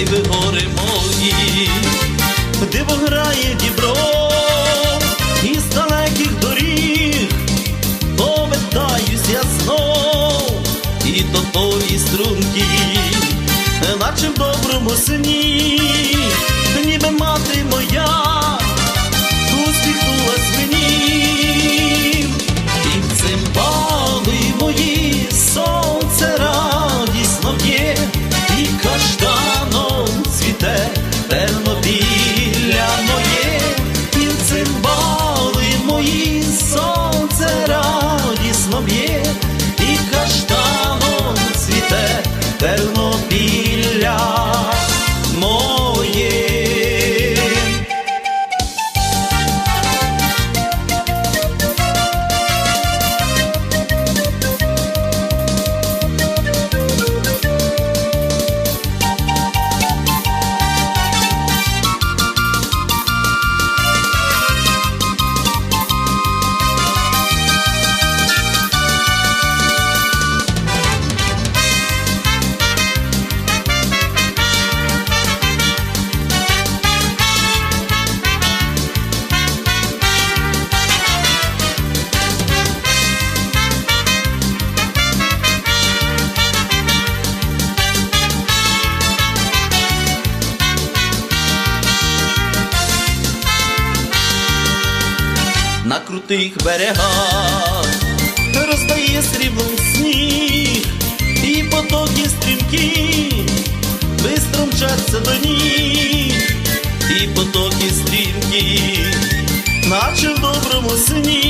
й вигори мої, диво грає дібро із далеких доріг, повертаюсь я знов і до тої струнки, наче в доброму сні. Мої крутих берегах роздає сріблом сніг, і потоки стрімкі бистро мчаться до ніг, і потоки стрімкі, наче в доброму сні,